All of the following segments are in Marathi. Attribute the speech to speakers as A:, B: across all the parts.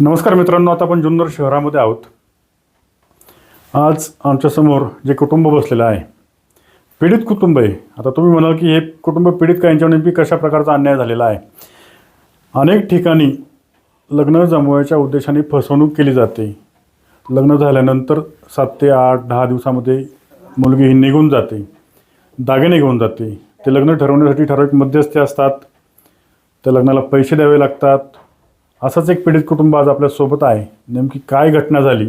A: नमस्कार मित्रांनो आता आपण जुन्नर शहरामध्ये आहोत. आज आमच्यासमोर जे कुटुंब बसलेलं आहे पीडित कुटुंब आहे. आता तुम्ही म्हणाल की हे कुटुंब पीडित का यांच्यावर नेमकी कशा प्रकारचा अन्याय झालेला आहे? अनेक ठिकाणी लग्न जमवायच्या उद्देशाने फसवणूक केली जाते. लग्न झाल्यानंतर सात ते आठ दहा दिवसामध्ये मुलगी ही निघून जाते. दागिने घेऊन जाते. ते लग्न ठरवण्यासाठी ठराविक मध्यस्थी असतात. त्या लग्नाला पैसे द्यावे लागतात. असंच एक पीडित कुटुंब आज आपल्यासोबत आहे. नेमकी काय घटना झाली?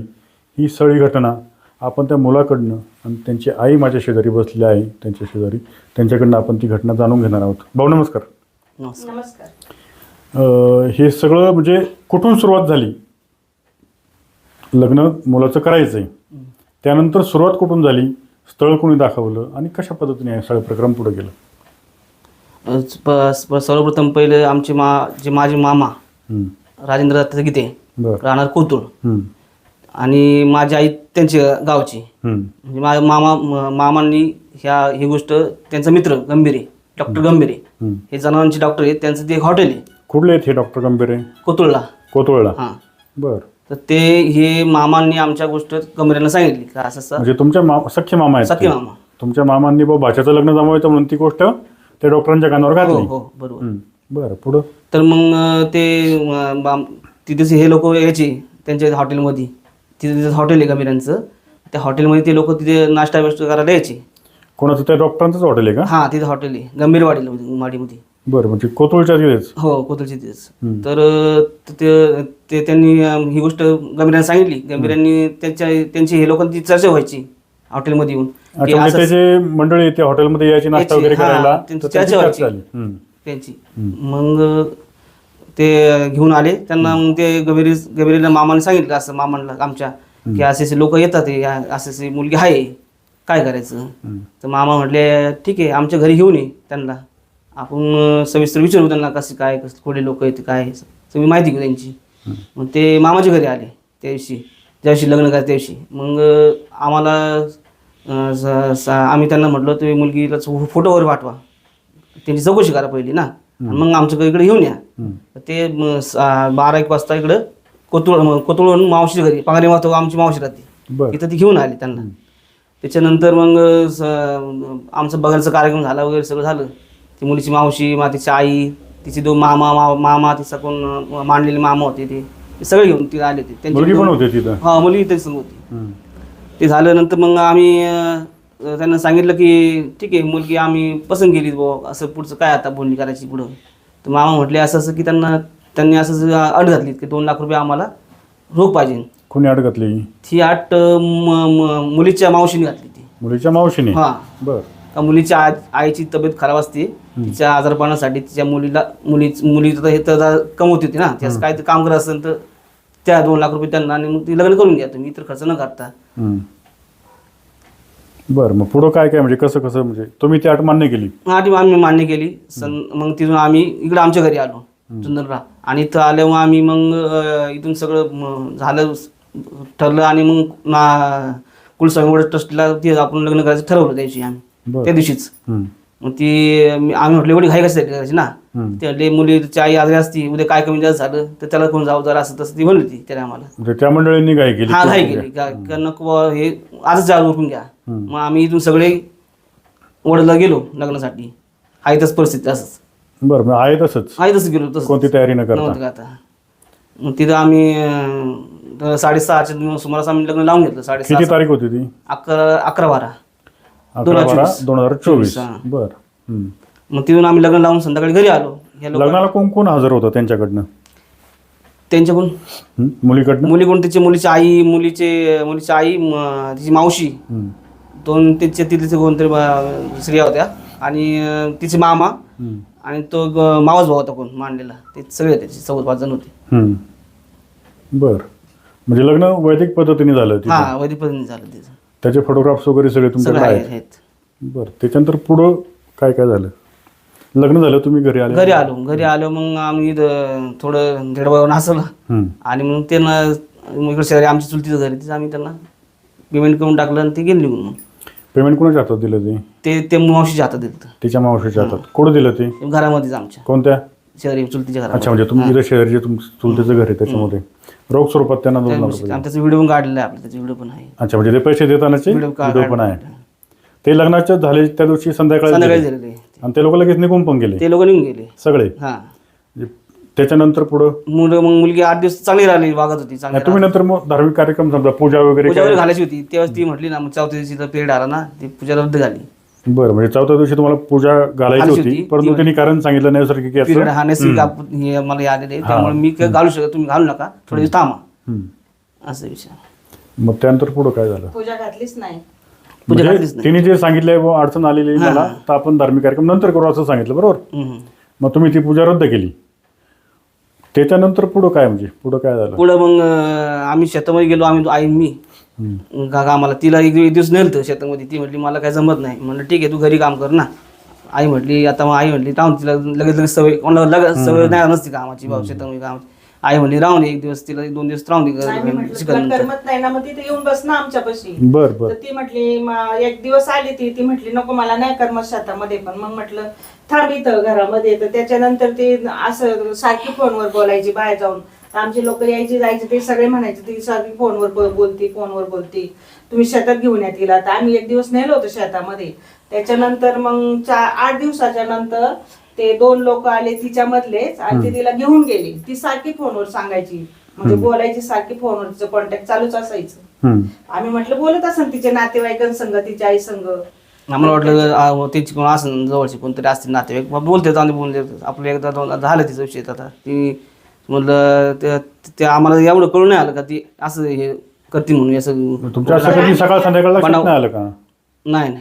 A: ही सगळी घटना आपण त्या मुलाकडनं आणि त्यांची आई माझ्या शेजारी बसली आहे त्यांच्या शेजारी. त्यांच्याकडनं आपण ती घटना जाणून घेणार आहोत. भाऊ नमस्कार.
B: नमस्कार.
A: हे सगळं म्हणजे कुठून सुरुवात झाली? लग्न मुलाचं करायचं आहे त्यानंतर सुरुवात कुठून झाली? स्थळ कोणी दाखवलं आणि कशा पद्धतीने सगळं प्रक्रम पुढे गेलं?
B: सर्वप्रथम पहिले आमचे मा जे माझे मामा राजेंद्र दत्त गीते
A: बरं.
B: राहणार कोतुळ. आणि माझी आई त्यांची गावची.
A: हं,
B: म्हणजे माझ्या मामा म- मामांनी ह्या ही गोष्ट त्यांचा मित्र गंभीरे डॉक्टर गंभीरे
A: हं.
B: हे जनावरांचे डॉक्टर आहेत. त्यांचं ते एक हॉटेल आहे.
A: कुठले आहेत हे डॉक्टर गंभीरे
B: कोतुळला.
A: कोतोळला.
B: हां.
A: बरं.
B: तर ते हे मामांनी आमच्या गोष्ट गंभीरांना सांगितली. का असं असं?
A: म्हणजे तुमच्या मा सख्खे मामा आहेत
B: सख्खे
A: ते.
B: मामा.
A: तुमच्या मामांनी बाबा भाच्याचं लग्न जमवायचं म्हणून ती गोष्ट त्या डॉक्टरांच्या कानावर
B: हो
A: घातली.
B: हो बरोबर.
A: बरं पुढं?
B: तर मग ते अं, बाम- तिथे हे लोक यायचे त्यांच्या हॉटेलमध्ये. तिथे तिथं हॉटेल आहे गंभीरांचं त्या हॉटेलमध्ये ते लोक तिथे नाश्ता बिष्टा करायला यायचे.
A: कोणाचं? त्या डॉक्टरांचंच हॉटेल आहे का?
B: हां तिथे हॉटेल आहे. गंभीरवाडीला माडीमध्ये.
A: बरं म्हणजे कोतोळच्या तिथेच?
B: हो कोथळची तिथेच. तर ते ते त्यांनी ही गोष्ट गंभीरांना सांगितली. गंभीरांनी त्यांच्या त्यांची हे लोकांची चर्चा व्हायची हॉटेलमध्ये येऊन.
A: म्हणजे जे मंडळी त्या हॉटेलमध्ये यायची नाश्ता वगैरे करायला
B: चर्चा व्हायची. त्यांची. मग ते घेऊन आले. त्यांना मग ते गंभीर गंभीरला मामाने सांगितलं असं मामांना आमच्या की असे असे लोक येतात हे, असे असे मुलगी आहे. काय करायचं. तर मामा म्हटले ठीक आहे आमच्या घरी घेऊन ये त्यांना. आपण अं, सविस्तर विचारू त्यांना कसे काय कसं थोडे लोक आहेत काय सगळी माहिती घेऊ त्यांची. मग ते मामाच्या घरी आले त्या दिवशी. ज्या दिवशी लग्न करायचं त्या दिवशी. मग अं, आम्हाला अं, स- स- आम्ही त्यांना म्हटलं तुम्ही मुलगीला फोटो वगैरे पाठवा. त्यांची चौकशी करा पहिली ना. मग आमच्या इकडे घेऊन या. ते म, स- आ, बारा एक वाजता इकडं कोतुळ कोतुळवरून मावशी घरी पांगरे मातो आमची मावशी राहते.
A: बरं.
B: तिथं ती घेऊन आली त्यांना. त्याच्यानंतर मग स- आमचं बघायचा कार्यक्रम झाला वगैरे सगळं झालं. ती मुलीची मावशी मा तिची आई तिची दोन मामा मामा तिचा कोण अं, मांडलेले मामा होते ते. ते सगळे घेऊन ती आले होते.
A: मुलगी पण
B: दोन-
A: होती तिथं?
B: हा मुलगी त्याच होती. ते झाल्यानंतर मग आम्ही अं, त्यांना सांगितलं की ठीक आहे मुलगी आम्ही पसंत केली बुवा असं पुढचं काय आता बोलणी करायची पुढं? तर मामा म्हटले असं असं की त्यांना त्यांनी असं अड घातली की दोन लाख रुपये आम्हाला रोख पाहिजे.
A: कोणी अड घातली?
B: ती आठ अं, म- म- मुलीच्या मावशीने घातली ती.
A: मुलीच्या मावशीने?
B: हा.
A: बर.
B: का मुलीच्या आ आईची तब्येत खराब असते तिच्या आजारपणासाठी तिच्या मुलीला मुली मुली तर हे तर कमवत होती ना त्याचं काय ते काम करत असेल तर त्या दोन लाख रुपये त्यांना आणि मग ती लग्न करून घ्या तुम्ही इतर खर्च न करता.
A: बरं मग पुढं काय काय? म्हणजे कसं कसं? म्हणजे तुम्ही ती अट मान्य केली?
B: आधी आम्ही मान्य केली. सन मग तिथून आम्ही इकडे आमच्या घरी आलो जुन्नरला आणि इथं आल्यावर आम्ही मग अं, इथून सगळं म, झालं ठरलं आणि मग ना कुलस्वामी ट्रस्टला ते आपण लग्न करायचं ठरवलं त्याची आम्ही.
A: बरं.
B: त्या दिवशीच. मग ती मी- आम्ही म्हटलं एवढी घाई करायची ना? ते म्हटले मुलीची आई आजारी असती उद्या काय कमी जास्त झालं तर त्याला कोण जाऊ जरा असं तसं ती म्हणली होती त्याने आम्हाला.
A: म्हणजे त्या मंडळींनी काय केली
B: हा घाई केली. का का नको बुवा हे आजच जाग उरकून घ्या. मग आम्ही इथून सगळे वडला गेलो लग्नासाठी. आहे तसं परिस्थिती असंच.
A: बरं मग आहे तसंच.
B: आहे तसं गेलो तसं
A: कोणती तयारी न
B: नव्हतं
A: करता
B: का आता? मग तिथं आम्ही अं, साडेसहाच्या सुमारास आम्ही लग्न लावून घेतलं साडेसहा
A: किती तारीख होती ती?
B: अकरा अकरा बारा.
A: अकरा बारा
B: चोवीस.
A: दोन हजार चोवीस.
B: हां.
A: बर.
B: मग तिथून आम्ही लग्न लावून संध्याकाळी घरी आलो.
A: लग्नाला कोण कोण हजर होतं त्यांच्याकडनं?
B: त्यांच्याकडून
A: हं? मुलीकडनं?
B: मुली कोण? तिची मुलीची आई मुलीचे मुलीची आई म- तिची मावशी.
A: हं.
B: दोन तिचे तिथे कोणतरी बा- स्त्रिया होत्या. आणि अं, तिचे मामा.
A: हं.
B: आणि तो ग- मावस भाऊ होता कोण? मांडलेला. ते सगळे त्याचे चौदा पाच जण होते.
A: हं. बर. म्हणजे लग्न वैदिक पद्धतीने झालं तिथं.
B: हा वैदिक पद्धतीने झालं त्याचं
A: त्याचे फोटोग्राफ्स वगैरे सगळे
B: सगळं
A: तुमच्याकडे
B: आहे-
A: आहेत
B: आहेत.
A: बरं. त्याच्यानंतर पुढं काय काय झालं? लग्न झालं तुम्ही घरी आले.
B: घरी आलो घरी आलो मग आम्ही इथं थोडं दीड नाचलं.
A: हं.
B: आणि मग त्यांना मग इकडे शेजारी आमची चुलतीचं घरी तिथं आम्ही त्यांना पेमेंट करून टाकलं आणि ते गेले निघून मग.
A: पेमेंट कोणाच्या हातात दिलं ते?
B: ते ते मावशीच्या हातात दिलं
A: तिच्या मावशीच्या हातात. कुठं दिलं ते?
B: घरामध्येच आमच्या.
A: कोणत्या?
B: शेजारी चुलतीच्या घरात
A: अच्छा म्हणजे तुम्ही इथं शेजारचे तुम चुलतेचं घर आहे त्याच्यामध्ये. रोख स्वरूपात त्यांना दोन
B: त्या
A: लाख
B: दिवशी
A: रुपये
B: आम्ही त्याचा व्हिडिओ पण काढलेला आहे आपला त्याचा व्हिडिओ पण आहे.
A: अच्छा म्हणजे ते पैसे देतानाचे
B: व्हिडिओ
A: व्हिडिओ पण आहे. ते लग्नाचे झाले त्या दिवशी संध्याकाळी
B: संध्याकाळी
A: झाले.
B: झालेले.
A: आणि ते लोक लगेच निघून पण गेले.
B: ते लोक निघून गेले.
A: सगळे.
B: हा.
A: म्हणजे त्याच्यानंतर पुढं?
B: मुलं मग मुलगी आठ दिवस चांगली राहिली वागत होती चांगली
A: तुम्ही नंतर मग धार्मिक कार्यक्रम समजा पूजा वगैरे
B: पूजा
A: काय
B: वगैरे घालायची होती. तेव्हा ती म्हटली ना मग चौथ्या दिवशी पिरियड आला ना ती पूजा रद्द झाली.
A: बरं म्हणजे चौथ्या दिवशी तुम्हाला पूजा घालायची
B: घालायची
A: होती
B: होती.
A: परंतु
B: ती-
A: त्यांनी कारण सांगितलं नैसर्गिक की
B: पिरियड हा नैसर्गिक आप- हे मला याद आहे त्यामुळे मी काय घालू शकत तुम्ही घालू नका. थोडे दिवस थांबा.
A: हम्म.
B: असं विषय
A: मग त्यानंतर पुढं काय झालं?
C: पूजा घातलीच नाही.
B: पूजा
A: म्हणजे
B: घातलीच नाही
A: तिने जे सांगितलंय बुवा अडचण आलेली मला तर आपण धार्मिक कार्यक्रम नंतर करू असं सांगितलं बरोबर?
B: हम्म.
A: मग तुम्ही ती पूजा रद्द केली. त्याच्यानंतर पुढं काय म्हणजे? पुढं काय झालं?
B: पुढं मग अं, आम्ही शेतामध्ये गेलो आम्ही आई मी.
A: हम्म.
B: गा कामाला तिला एक एक दिवस नेलतं शेतामध्ये. ती म्हटली मला काय जमत नाही. म्हणलं ठीक आहे तू घरी काम कर ना. आई म्हटली आता मग आई म्हटली राहून तिला लगेच लगेच सवय कोणाला लगेच सवय नाही नसते कामाची भाऊ शेतामध्ये कामाची आई म्हणली राहून दे एक दिवस तिला एक दोन दिवस राहून
C: नाही,
B: दे
C: करमत ना मग तिथे येऊन बस ना आमच्यापाशी.
A: बर बर.
C: तर ती म्हटली "म- एक दिवस आली ती ती म्हटली नको मला नाही करमत शेतामध्ये पण मग म्हटलं थांब इथं घरामध्ये. तर त्याच्यानंतर ती असं सारखी फोनवर बोलायची बाहेर जाऊन. आमचे लोक यायचे जायचे ते सगळे म्हणायचे ती सारखी फोनवर बोल- बोलती फोनवर बोलती. तुम्ही शेतात घेऊन या तिला. तर आम्ही एक दिवस नेलो होतो शेतामध्ये. त्याच्यानंतर मग चार आठ दिवसाच्या नंतर ते दोन लोक आले तिच्या मधलेच आणि ते तिला घेऊन गेली. ती सारखी फोनवर सांगायची. म्हणजे बोलायची सारखी फोनवर तिचं कॉन्टॅक्ट चालूच असायचं. आम्ही म्हटलं बोलत असेल तिच्या नातेवाईकांसंग तिच्या आई संग.
B: आम्हाला वाटलं आ, हो, त्यांची कोण असं जवळची कोणतरी असतील नातेवाईक. मग बोलते आणि बोलते आपलं एकदा दोन झालं तिचं विषय आता. ती म्हणलं ते- ते आम्हाला एवढं कळून नाही आलं का ती असं हे करते म्हणून असं
A: तुमच्या सकाळ संध्याकाळ नाही आलं का?
B: नाही.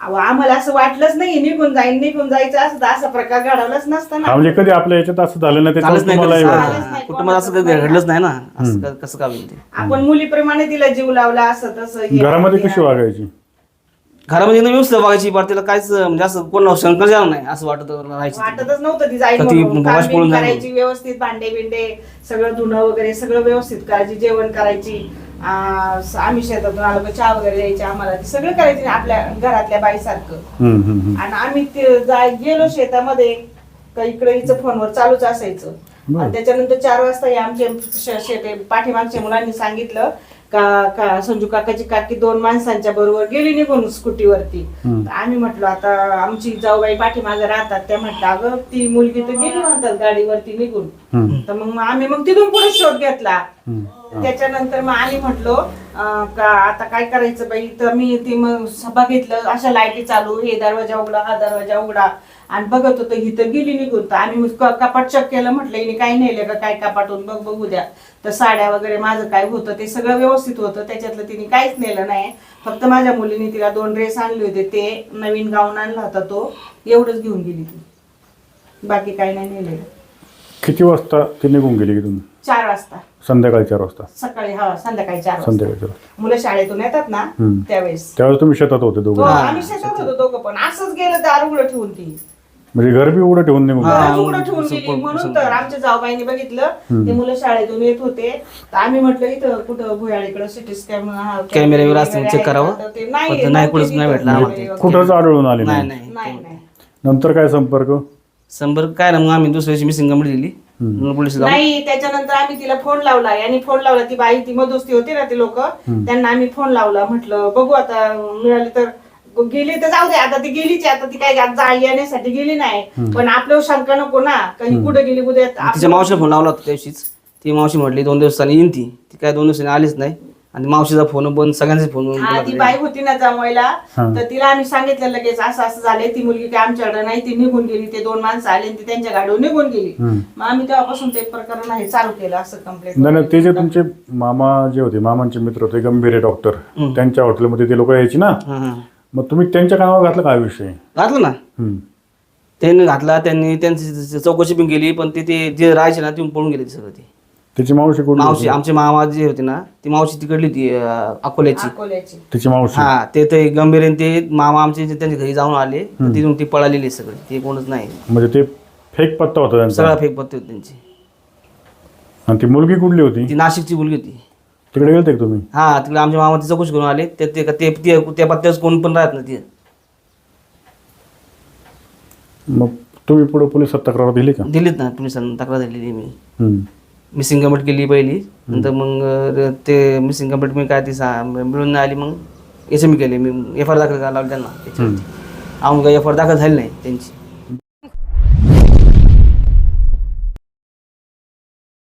C: अहो, आम्हाला असं वाटलंच नाही निघून जाईन निघून जायचं असं तर असा प्रकार घडवलाच नसता
A: हा
C: ना
A: म्हणजे कधी आपल्या याच्यात असं झालं नाही त्याच्यावर
B: नाही
A: तुम्हाला. हे वाटलं.
B: कुटुंबात असं कधी घडलंच नाही ना असं क- कसं काय होईल ते
C: आपण मुलीप्रमाणे तिला जीव लावला असं तसं हे
A: घरामध्ये
C: ते.
A: कशी वागायची
B: घरामध्ये एकदम व्यवस्थित बघायची पण तिला काहीच म्हणजे असं कोण शंकर जाणार नाही असं वाटत राहायची ती.
C: वाटतच नव्हतं ती जाईल
B: तर
C: म्हणून.
B: जाईल
C: करायची व्यवस्थित भांडे बिंडे सगळं धुणं वगैरे सगळं व्यवस्थित करायची जेवण करायची आम्ही शेतातून आलो का चहा वगैरे द्यायची आम्हाला ती सगळं करायची आपल्या घरातल्या बाईसारखं
A: हम्म, हम्म, हम्म.
C: आणि आम्ही ते जाय गेलो शेतामध्ये का इकडे हिचं फोनवर चालूच असायचं
A: बरं.
C: आणि त्याच्यानंतर चार वाजता हे आमचे श- शेते पाठीमागच्या मुलांनी सांगितलं का का संजू काकाची काकी दोन माणसांच्या बरोबर गेली निघून स्कूटीवरती. तर आम्ही म्हटलो आता आमची जाऊबाई पाठीमागे राहतात त्या म्हटलं अगं ती मुलगी तर गेली म्हणतात गाडीवरती निघून. तर मग आम्ही मग तिथून पुढे शोध घेतला. त्याच्यानंतर मग आम्ही म्हटलो का आता काय करायचं बाई तर मी ती मग सभा घेतलं अशा लाईटी चालू हे दरवाजा उघडा हा दरवाजा उघडा आणि बघत होतो ही तर गेली निघून तर आम्ही क- कपाट चेक केलं म्हटलं हिने काय नेलं का काय कपाटून बघ बघू द्या. तर साड्या वगैरे माझं काय होतं ते सगळं व्यवस्थित होतं. त्याच्यातलं तिने काहीच नेलं नाही. फक्त माझ्या मुलीने तिला दोन ड्रेस आणले होते. ते नवीन गाऊन आणला होता तो. एवढंच घेऊन गेली ती. बाकी काही नाही नेलेलं.
A: किती वाजता ती निघून गेली इथून
C: चार वाजता.
A: संध्याकाळी चार वाजता.
C: सकाळी हा संध्याकाळी चार वाजता.
A: संध्याकाळी चार वाजता.
C: मुलं शाळेतून येतात ना
A: हम्म.
C: त्यावेळेस.
A: त्यावेळेस तुम्ही शेतात होते
C: हो,
A: दोघं
C: आम्ही शेतात होतो दोघं पण. असंच गेलं दार उघडं ठेवून ती.
A: म्हणजे घर बी उघडं ठेवून निघून
B: हा.
C: उघडं ठेवून गेली. म्हणून तर आमच्या जाऊबाईने बघितलं ते मुलं शाळेतून येत होते. तर आम्ही म्हटलं इथं कुठं भुयाळीकडे सिटी स्कॅन
B: कॅमेऱ्यावर असतील, check करावं. पण ते नाही, कुठंच नाही भेटलं आम्हाला.
A: कुठंच आढळून आले
B: नाही.
A: नाही
B: नाही.
C: नाही नाही.
A: नंतर काय संपर्क?
B: संपर्क काय ना मग आम्ही दुसऱ्या दिवशी मिसिंग कंप्लीट दिली. पोलीस
C: नाही त्याच्यानंतर आम्ही तिला फोन लावला. आणि फोन लावला ती बाई ती मधुस्ती होती ना ते लोक. त्यांना आम्ही फोन लावला म्हटलं बघू आता मिळाली तर गेली तर जाऊ दे आता ती गेलीच आहे, आता ती काय जा येण्यासाठी गेली नाही. पण आपल्यावर शंका नको ना काही कुठे गेली उद्या
B: तिच्या मावशीला फोन लावला होता त्या दिवशीच ती मावशी म्हटली दोन दिवसांनी येईन ती. ती काय दोन दिवसांनी आलीच नाही. आणि मावशीचा फोन बंद सगळ्यांचे फोन
C: हा ती बाई होती ना जमवायला तर तिला आम्ही सांगितलं लगेच असं असं झालंय. ती मुलगी काय आमच्याकडे नाही ती निघून गेली. ते दोन माणसं आले आणि ती त्यांच्या गाडीवर निघून गेली. मग आम्ही तेव्हापासून ते प्रकरण आहे चालू केलं असं कंप्लेंट
A: नाही नाही ते जे तुमचे मामा जे होते मामांचे मित्र होते गंभीर डॉक्टर त्यांच्या हॉटेलमध्ये ते लोक यायची ना?
B: हां हां
A: मग तुम्ही त्यांच्या कानावर घातलं काय विषय?
B: घातलं ना.
A: हम्म.
B: त्यांनी घातला त्यांनी त्यांची चौकशी पण केली पण ते ते जे राहायचे ना ते पळून गेले ते सगळं ते.
A: त्याची मावशी कुठली
B: मावशी
A: होती?
B: आमचे मामा जे होते ना ती मावशी तिकडली होती अं, अकोल्याची.
C: अकोल्याची.
A: त्याची मावशी?
B: हा ते ते गंभीर आणि ते मामा आमचे जे त्यांच्या घरी जाऊन आले तर तिथून ती पळालेली सगळे ते कोणच नाही.
A: म्हणजे ते फेक पत्ता होता त्यांचा?
B: सगळा फेक पत्ते होते त्यांची.
A: आणि ती मुलगी कुठली होती?
B: ती नाशिकची मुलगी होती.
A: तिकडे गेलते का तुम्ही?
B: हा तिकडे आमच्या मामा ती चौकशी करून आले. ते ते ते ते- त्या पत्त्यावर कोण पण राहत नाही ते
A: मग तुम्ही पुढे पोलिसात तक्रार दिली का?
B: दिलीत ना पोलिसांना तक्रार दिलेली मी.
A: हम्म.
B: मिसिंग कंप्लीट केली पहिली. नंतर मग अं, ते मिसिंग कंप्लीट मी काय ती सा मिळून नाही आली मग. एस एम केले. मी एफ आर दाखल करायला लावली त्यांना. त्याच्यावरती अजून काही एफ आर दाखल झाली नाही त्यांची.